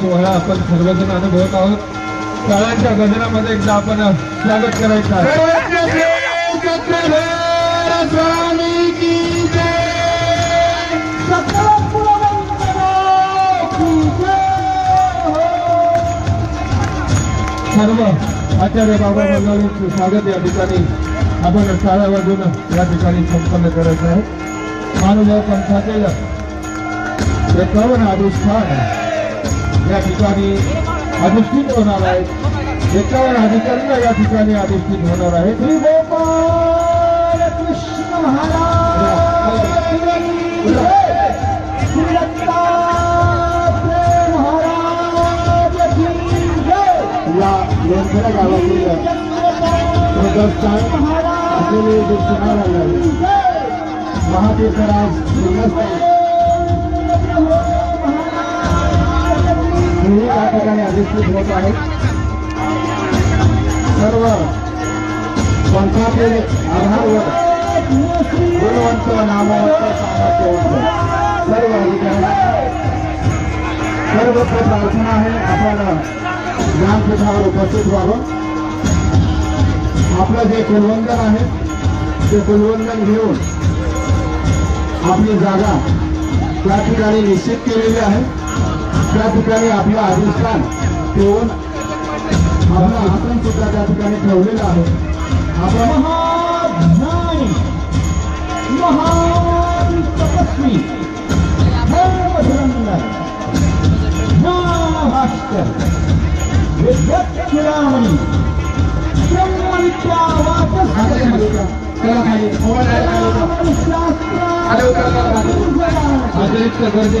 सोहळा आपण सर्वजण अनुभवत आहोत. शाळांच्या गजरामध्ये एकदा आपण स्वागत करायचं आहे. सर्व आचार्य बाबा मंडळींचे स्वागत या ठिकाणी. आपण शाळा वाजून या ठिकाणी संपन्न करायचं आहे महानुभाव पंथातील एकावन्न अधिष्ठान या ठिकाणी अधिष्ठित होणार आहेत एकावन्न अधिकाऱ्यांना या ठिकाणी अधिष्ठित होणार आहेत श्री गोपाल कृष्ण या गावातील प्रदर्शन असलेले जे शिवालय महातीर्थराज श्रीनिवास अधिष्ठित होत आहेत सर्व पंथाचे आधारवर गुणवंत नामवंत सामर्थ्यवंत सर्व अधिकारी प्रार्थना आहे. आपण ज्ञानपीठावर उपस्थित व्हावं. आपलं जे कुलवंदन आहे ते कुलवंदन घेऊन आपली जागा त्या ठिकाणी निश्चित केलेली आहे. त्या ठिकाणी आपलं अधिष्ठान ठेवून आपलं आसन सुद्धा त्या ठिकाणी ठेवलेलं आहे. आपण महाज्ञानी महान तपस्वी ब्रह्मविद्या. अतिरिक्त गर्दी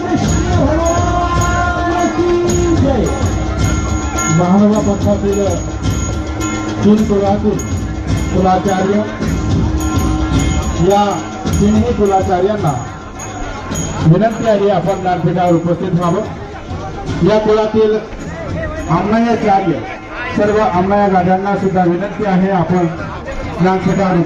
कृष्ण भगवान की जय महानवा पक्षातील तीन कुलातील कुलाचार्य या तिन्ही कुलाचार्यांना विनंती आहे आपण ज्ञानपीठावर उपस्थित व्हावं. या कुलातील अम्मयाचार्य सर्व अम्मया गाड्यांना सुद्धा विनंती आहे. आपण ज्ञानपीठावर